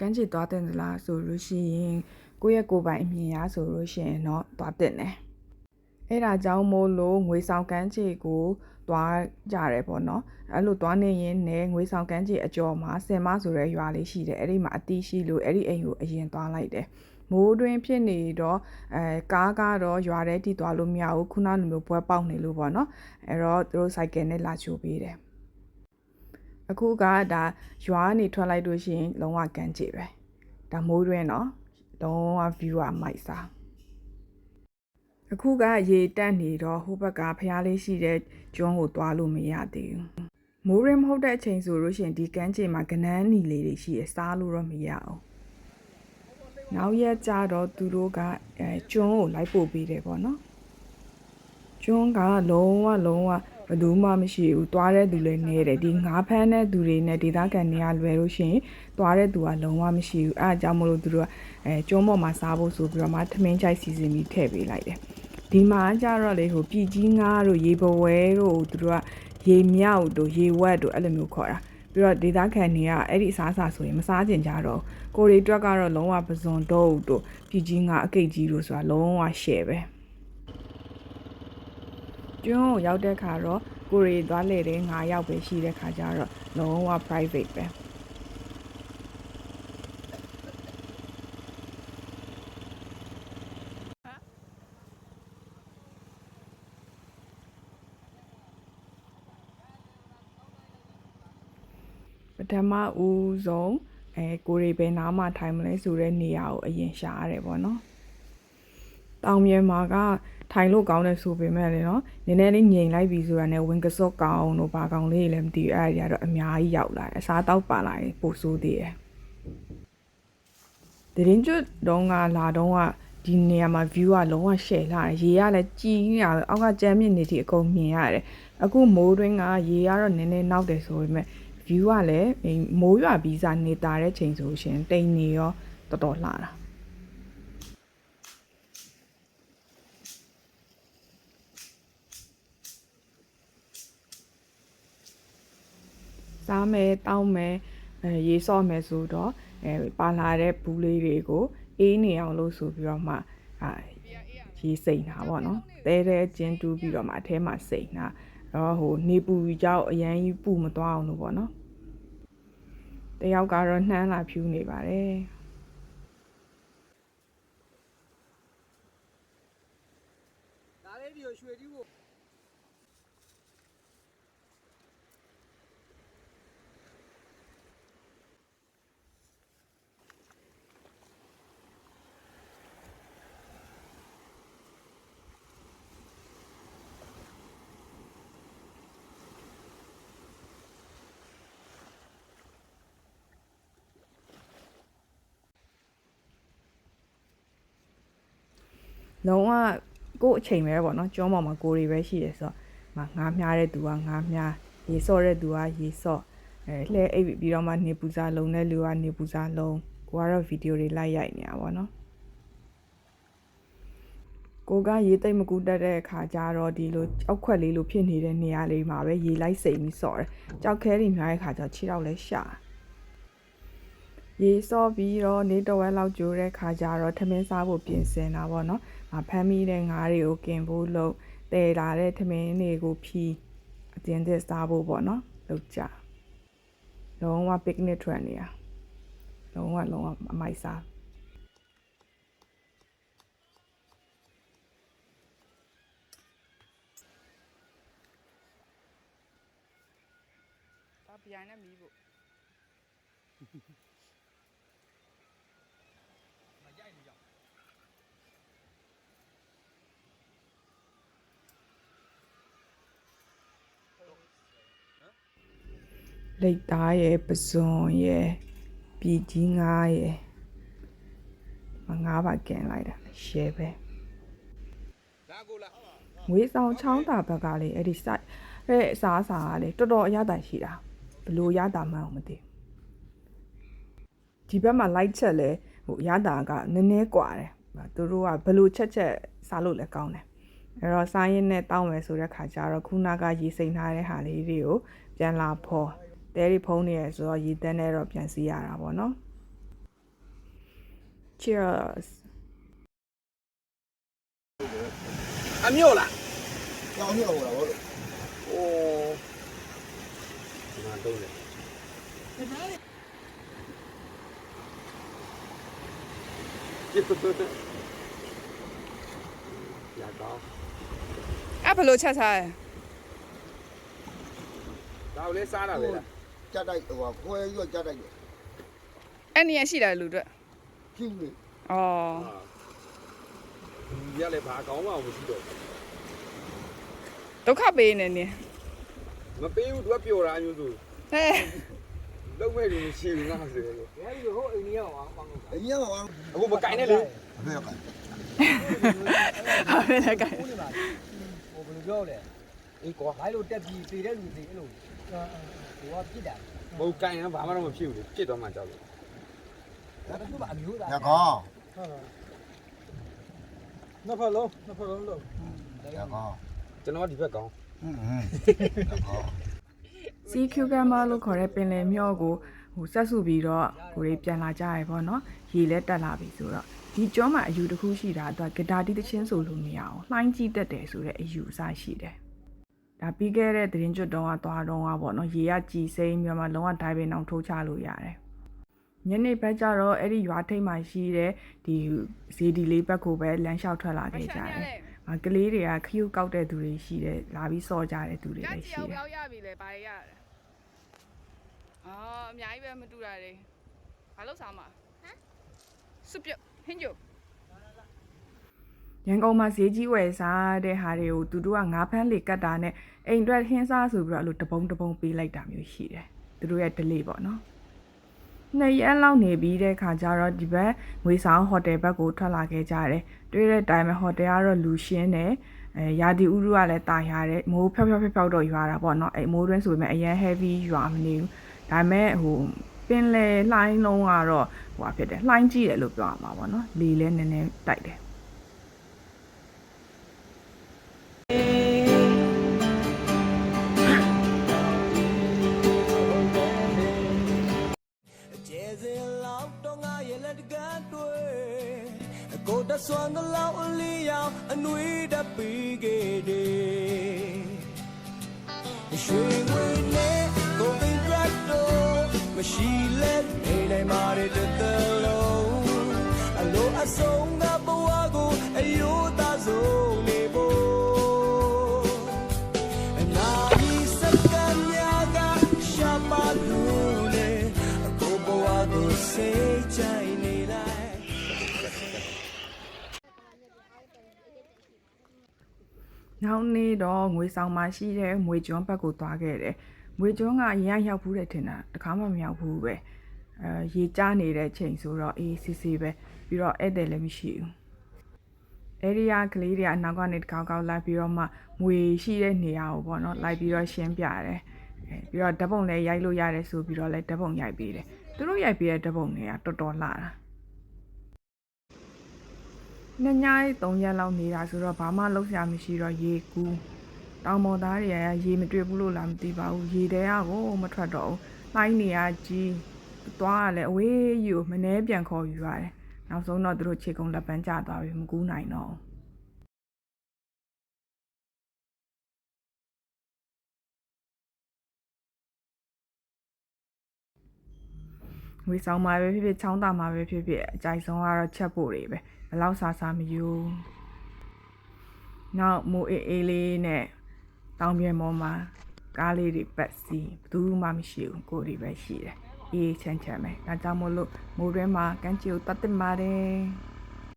ကန်းချစ်သွားတဲ့လားဆိုလို့ရှိရင်ကိုယ့်ရဲ့ကိုယ်ပိုင်အမြင်ရဆိုလို့ရှိရင်တော့သွားတဲ့တယ်အဲ့ဒါကြောင့်မို့လို့ငွေဆောင်ကန်းချစ်ကိုသွားကြတယ်ပေါ့နော်အဲ့လိုသွားနေရင်လည်းငွေဆောင်ကန်းချစ်အကျော်မှာဆင်မဆိုတဲ့ရွာလေးရှိတယ်အဲ့ဒီမှာအတီးရှိလို့အဲ့ဒီအိမ်ကိုအရင်သွားလိုက်တယ်မိုးတွင်ဖြစ်နေတော့အဲကားကတော့ရွာထဲတိသွားလို့မရဘူးခုနလိုမျိုးပွဲပေါက်နေလို့ပေါ့နော်အဲ့တော့သူတို့စိုက်ကယ်နဲ့လာချိုးပေးတယ် အခုကဒါရွာကနေထွက်လိုက်လို့ရှိရင် လုံးဝကန်းကြည့်ပဲဒါမိုးတွင်နော်လုံးဝ view အမိုက်စားအခုကရေတက်နေတော့ဟိုဘက်ကဖျားလေးရှိတဲ့ကျွန်းကိုသွားလို့မရသေးဘူးမိုးရင်းမဟုတ်တဲ့အချိန်ဆိုလို့ရှိရင်ဒီကန်းချေမှာကနန်းနီလေးတွေရှိရစားလို့တော့မရအောင်နောက်ရက်ကြတော့သူတို့ကအဲကျွန်းကိုလိုက်ပို့ပေးတယ်ပေါ့နော်ကျွန်းကလုံးဝလုံးဝ ဘယ်သူမှမရှိဘူးသွားတဲ့သူလည်းနေတယ်ဒီငါးဖမ်းတဲ့သူတွေနဲ့ဒေသခံတွေကလွယ်လို့ရှိရင်သွားတဲ့သူကလုံးဝမရှိဘူးအဲအကြောင်းမလို့သူတို့ကအဲကျွန်းပေါ်မှာစားဖို့ဆိုပြီးတော့မှထမင်းချိုက်စီစဉ်ပြီးထည့်ပေးလိုက်တယ်ဒီမှာကျတော့လေဟိုပြည်ကြီးငါးတို့ရေပဝဲတို့သူတို့ကရေမြောက်တို့ရေဝက်တို့အဲ့လိုမျိုးခေါ်တာပြီးတော့ဒေသခံတွေကအဲ့ဒီအစားအစာဆိုရင်မစားကြင်ကြတော့ကိုရီတွက်ကတော့လုံးဝပဇွန်တော့တို့ပြည်ကြီးငါအကိတ်ကြီးတို့ဆိုတာလုံးဝရှယ်ပဲ ကျွန်းကိုရောက်တဲ့ခါတော့ကိုရီသွားလေတဲ့ငါရောက်ပဲရှိတဲ့ခါကျတော့လုံးဝ private ပဲပထမဦးဆုံးအဲကိုရီပဲနားမှာထိုင်မလဲဆိုတဲ့နေရာကိုအရင်ရှာရတယ်ပေါ့နော် တောင်မြေမှာကထိုင်လို့ကောင်းတယ်ဆိုပေမဲ့လည်းနော်နည်းနည်းလေးငြိမ်လိုက်ပြီဆိုတာနဲ့ဝင်ကစော့ကောင်းတို့ဘာကောင်းလေးလည်းမသိဘူးအဲ့ဒါတွေကတော့အများကြီးရောက်လာတယ်အစားတောက်ပါလာရင်ပိုဆိုးသေးတယ်တရင်ကျွတ်တုံးကလာတုံးကဒီနေရာမှာ view ကလုံးဝ share လာတယ်ရေကလည်းကြီးနေတာအောက်ကကြမ်းမြင့်နေတဲ့အကုန်မြင်ရတယ်အခုမိုးတွင်းကရေကတော့နည်းနည်းနောက်တယ်ဆိုပေမဲ့ view ကလည်းမိုးရွာပြီးစားနေတာတဲ့ချိန်ဆိုရှင်တိမ်နေရောတော်တော်လှတာ စားမယ်တောင်းမယ်အဲရေဆော့မယ်ဆိုတော့အဲပါလာတဲ့ဘူးလေးတွေကိုအေးနေအောင်လို့ဆိုပြီးတော့မှအာရေစိန်တာပေါ့နော်တဲတဲကျင်းတူးပြီးတော့မှအထဲမှာစိန်တာတော့ဟိုနေပူကြောက်အရန်ကြီးပူမသွားအောင်လို့ပေါ့နော်တယောက်ကတော့နှမ်းလာဖြူနေပါတယ် ဒါလေးဒီကိုရွှေတီးဖို့ လုံးဝကို့အချိန်ပဲပေါ့နော်ကျွန်းပေါ်မှာကိုရီပဲရှိရဆိုတော့ငါငားမြားတဲ့သူကငားမြားရေစော့တဲ့သူကရေစော့အဲလှဲအိပ်ပြီးတော့မှနေပူစားလုံးတဲ့လူကနေပူစားလုံးကိုကတော့ဗီဒီယိုတွေလိုက်ရိုက်နေတာပေါ့နော်ကိုကရေသိမ့်မကူတက်တဲ့အခါကျတော့ဒီလိုကြောက်ခွက်လေးလိုဖြစ်နေတဲ့နေရာလေးမှာပဲရေလိုက်စိမ်ပြီးစော့တယ်ကြောက်ခဲတွေများတဲ့အခါကျတော့ခြေတော့လဲရှာ ရေစော့ပြီးတော့နေတဝက်လောက်ကြိုးတဲ့ခါကျတော့ထမင်းစားဖို့ပြင်ဆင်တာပေါ့နော်။မဖမ်းမိတဲ့ငါးတွေကိုกินဖို့လုပ်တည်လာတဲ့ထမင်းတွေကိုဖြီးအတင်းသစ်စားဖို့ပေါ့နော်။လုပ်ကြ။လုံးဝ picnic ထွက်နေရ။လုံးဝလုံးဝအမိုက်စားဒါပြိုင်နဲ့မီးဖို့မရိုက်နေကြ လိတ်သားရဲ့ပဇွန်ရဲ့ပြည်ကြီးငါးရဲ့မငါးပါกินလိုက်တာရှယ်ပဲ ဒါကိုလား ငွေဆောင်ချောင်းတာဘက်ကလေအဲ့ဒီ site ရဲ့အစားအစာကလေတော်တော်အရသာရှိတာဘလို့ရတာမှန်းမသိဒီဘက်မှာ light ချက်လဲဟိုရတာကနည်းနည်းกว่าတယ်သူတို့ကဘလို့ချက်ချက်စားလို့လည်းကောင်းတယ်အဲ့တော့စားရင်နဲ့တောင်းမယ်ဆိုတဲ့ခါကျတော့ခုနကရေစိမ်ထားတဲ့ဟာလေးတွေကိုပြန်လာဖော် တဲရီဖုံးနေရဆိုတော့ရေတန်းနဲ့တော့ပြန်စီရတာပေါ့နော် cheers အမြို့လားကြောင်မြောက်လာဘောလို့โอ้ဒီမှာတုံးတယ်ရတော့အဲ့ဘယ်လိုချက်စားလဲဒါကိုလည်းစားတာပဲလား ကြက်တိုက်ဟိုခွဲရွက်ကြက်တိုက်အဲ့နေရရှိတယ်လူတို့ဖြူလေဩဒီရလည်းဘာကောင်းမှမရှိတော့ဒုက္ခပေးနေနေမပေးဘူးသူကပျော်တာမျိုးဆိုဟဲ့လုံးမဲ့လူမရှိဘူးငါဆိုလို့ဘယ်လိုဟိုအိန္ဒိယမှာပေါင်းလို့အရင်ကဘာအခုမကင်နဲ့လေအဖေကဟာပဲလေကဲဦးနေမှာဟိုဘယ်လိုပြောလဲအေးကွာဘိုင်းလိုတက်ပြီးပေတဲ့လူတွေအဲ့လို ဟိုကပြစ်တာဘုတ်ကင်ကဘာမှတော့မဖြစ်ဘူးလေပြစ်တော့မှကြောက်လို့ဒါကသူ့မှာအမျိုးသားရကောင်းဟုတ်လားနှစ်ဖက်လုံးနှစ်ဖက်လုံးလို့ရကောင်းကျွန်တော်ဒီဘက်ကောင်းဟွန်းဟွန်းရကောင်းစီကျူကမ်မာလို့ခေါ်တဲ့ပင်လယ်မျောကိုဟိုဆက်စုပြီးတော့ကိုရီပြန်လာကြရပေါ့နော်ရေလဲတက်လာပြီဆိုတော့ဒီကျွန်းမှာအယူတစ်ခုရှိတာအတွက်ဂဒါတီတချင်းဆိုလို့မရအောင်လှိုင်းကြည့်တတ်တယ်ဆိုတဲ့အယူအဆရှိတယ် ဒါပြီးခဲ့တဲ့သတင်းကျွတ်တုံးကသွားတော့ကပေါ့နော်ရေကကြည်စိမ့်ပြီးတော့မှလုံးဝဒိုင်ပင်အောင်ထိုးချလို့ရတယ်ညနေဘက်ကျတော့အဲ့ဒီရွာထိပ်မှာရှိတဲ့ဒီဇေဒီလေးဘက်ကိုပဲလမ်းလျှောက်ထွက်လာခဲ့ကြတယ်။အကလေးတွေကခရုကောက်တဲ့သူတွေရှိတယ်လာပြီးစော်ကြတဲ့သူတွေလည်းရှိတယ်ရောက်ရပြီလေဘာတွေရလဲအော်အများကြီးပဲမတူတာတွေဘာလို့စားမှာဟမ်စွပ်ပြုတ်ဟင်းကျုပ် ရန်ကုန်မှာဈေးကြီးဝယ်စားတဲ့ဟာတွေကိုသူတို့ကငါးဖမ်းလေကတ်တာနဲ့အိမ်အတွက်ဟင်းစားဆိုပြီးတော့အဲ့လိုတပုံတပုံပေးလိုက်တာမျိုးရှိတယ်သူတို့ရဲ့ delay ပေါ့နော်နှစ်ရက်လောက်နေပြီးတဲ့ခါကျတော့ဒီဘက်ငွေဆောင်ဟိုတယ်ဘက်ကိုထွက်လာခဲ့ကြတယ်တွေ့တဲ့အတိုင်းပဲဟိုတယ်ကတော့လူရှင်းတယ်အဲရာဒီဥရုကလည်းတာရတဲ့မိုးဖြောက်ဖြောက်ဖြောက်ဖြောက်တော့ရွာတာပေါ့နော်အဲမိုးတွင်းဆိုပေမဲ့အရန် heavy ရွာမနေဘူးဒါပေမဲ့ဟိုပင်လေလှိုင်းလုံးကတော့ဟိုဟာဖြစ်တယ်လှိုင်းကြည့်တယ်လို့ပြောရမှာပေါ့နော်လေလည်းနည်းနည်းတိုက်တယ် တော့ငါရဲ့လက်တကန်းတွေ့အကိုတဆွမ်းကလောက်အလီယောင်အနွေးတပီးခဲ့တယ်ရွှေငွေနဲ့ကိုပင်ဒရက်တော့မရှိလဲနေနိုင်မာတဲ့တစ်သလုံးအလိုအဆုံးကဘဝကို နောက်နေ့တော့ငွေဆောင်မှာရှိတဲ့ငွေကျွန်းဘက်ကိုသွားခဲ့တယ်ငွေကျွန်းကအရင်ရောက်ဘူးတဲ့ထင်တာတခါမှမရောက်ဘူးပဲအဲရေကျနေတဲ့ချိန်ဆိုတော့အေးစစ်စစ်ပဲပြီးတော့ဧည့်သည်လည်းမရှိဘူးအဲ့ဒီကကလေးတွေကအနောက်ကနေတကောက်ကောက်လိုက်ပြီးတော့မှငွေရှိတဲ့နေရာကိုပေါ့နော်လိုက်ပြီးတော့ရှင်းပြတယ်အဲပြီးတော့ဓာတ်ပုံလည်းရိုက်လို့ရတယ်ဆိုပြီးတော့လည်းဓာတ်ပုံရိုက်ပေးတယ်သူတို့ရိုက်ပေးတဲ့ဓာတ်ပုံတွေကတော်တော်လှတာ နှစ်ညရေး၃ရက်လောက်နေတာဆိုတော့ဘာမှလုပ်စရာမရှိတော့ရေကူးတောင်ပေါ်သားတွေကရေမတွေ့ဘူးလို့လားမသိပါဘူးရေတဲရကိုမထွက်တော့ဘူးလှိုင်းနေရကြီးသွားရလဲအဝေးကြီးကိုမနှဲပြန်ခေါ်ယူရတယ်နောက်ဆုံးတော့သူတို့ခြေကုံလက်ပန်းကျသွားပြီမကူးနိုင်တော့ဘူးငွေဆောင်မှာပဲဖြစ်ဖြစ်ချောင်းတာမှာပဲဖြစ်ဖြစ်အကြိုက်ဆုံးကတော့ချက်ဖို့တွေပဲ ဘယ်လောက်စားစားမယူနောက်မိုးအေးအေးလေးနဲ့တောင်ပြန်ပေါ်မှာကားလေးတွေပတ်စီဘယ်သူမှမရှိဘူးကိုယ်တွေပဲရှိတယ်အေးချမ်းချမ်းပဲဒါကြောင့်မို့လို့မိုးတွင်းမှာကမ်းခြေကိုတတ်တင်ပါတယ်